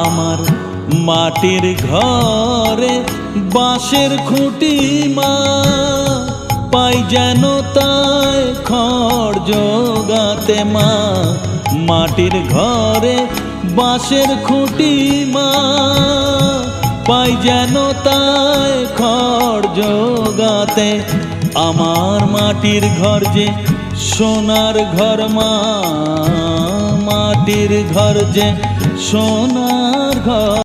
আমার মাটির ঘরে বাঁশের খুঁটি মা, পাই যেন তাই খড় জোগাতে মা। মাটির ঘরে বাঁশের খুঁটি মা, পাই যেন তাই খড় জোগাতে। আমার মাটির ঘর যে সোনার ঘর মা মাটির ঘর যে সোনার ঘর।